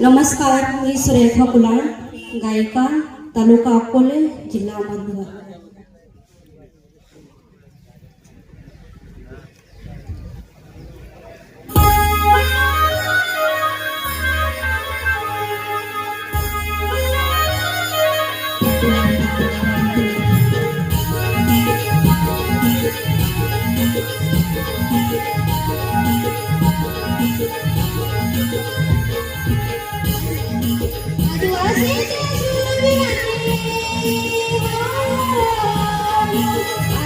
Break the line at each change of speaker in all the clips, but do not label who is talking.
नमस्कार मी सुरेखा कुलाळ गायिका तालुका अकोले जिल्हा अहमदनगर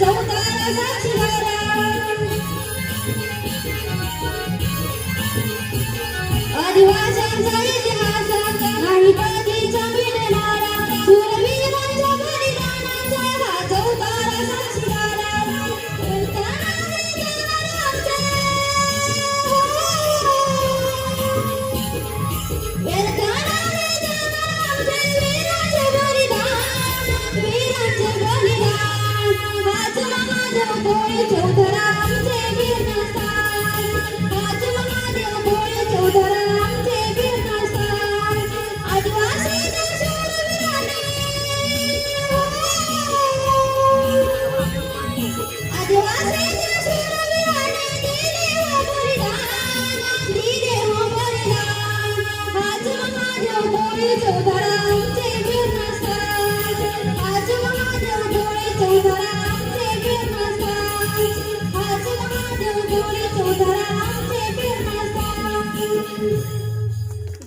चौदारा साक्षीदारा Muito, muito.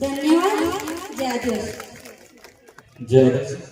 धन्यवाद. जय आदिवासी
जय.